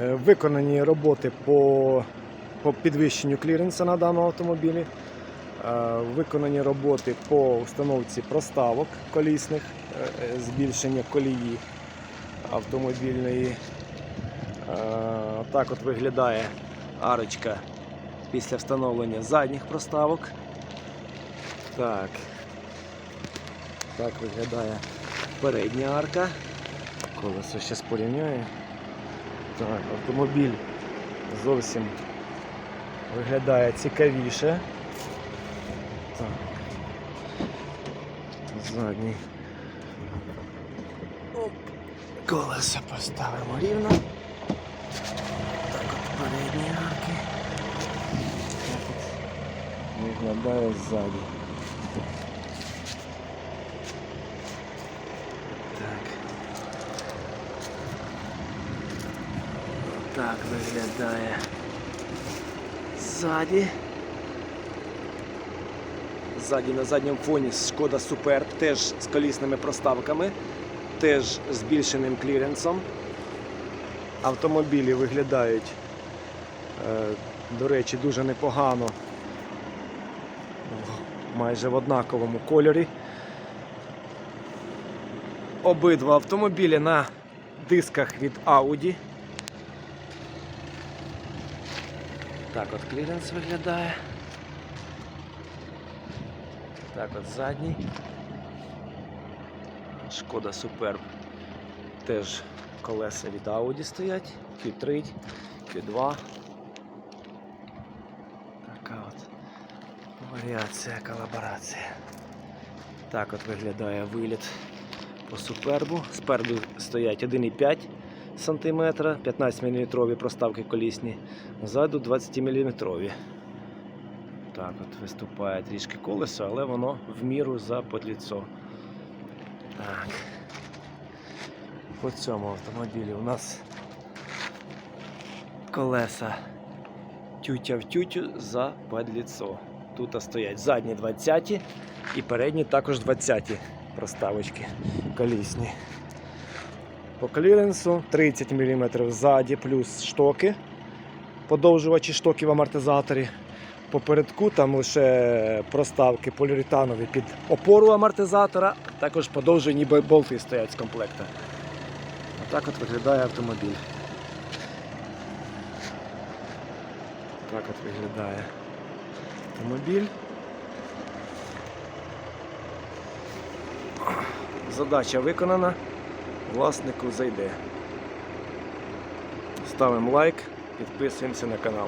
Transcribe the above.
Е, Виконані роботи по, по підвищенню кліренса на даному автомобілі. Е, Виконані роботи по установці проставок колісних, е, збільшення колії автомобільної. Так от виглядає арочка після встановлення задніх проставок. Так. Так виглядає передня арка. Колесо зараз порівняю. Так, автомобіль зовсім виглядає цікавіше. Так. Задній. Оп. Колесо поставимо рівно. Так от передні арки. Виглядає ззаді. Так. Так виглядає ззаді. Ззаді на задньому фоні шкода Superb, теж з колісними проставками, теж збільшеним кліренсом. Автомобілі виглядають, е, до речі, дуже непогано, майже в однаковому кольорі. Обидва автомобілі на дисках від Audi. Так от кліренс виглядає. Так от задній. Шкода Superb. Теж колеса від Audi стоять. Q3, Q2. Така от варіація, колаборація. Так от виглядає виліт по супербу. Спереду стоять 1,5 см, 15 мм проставки колісні, ззаду 20 мм. Так от виступає трішки колесо, але воно в міру за подліцо. Так. По цьому автомобілі у нас колеса тютя в тютю за подліцо. Тут стоять задні 20 і передні також 20 проставочки колісні. По кліренсу 30 мм ззаді плюс штоки, подовжувачі штоків в амортизаторі. Попередку там лише проставки поліуретанові під опору амортизатора, також подовжені бо- болти стоять з комплекта. Отак от виглядає автомобіль. Так от виглядає автомобіль. Задача виконана, власнику зайде. Ставимо лайк, підписуємося на канал.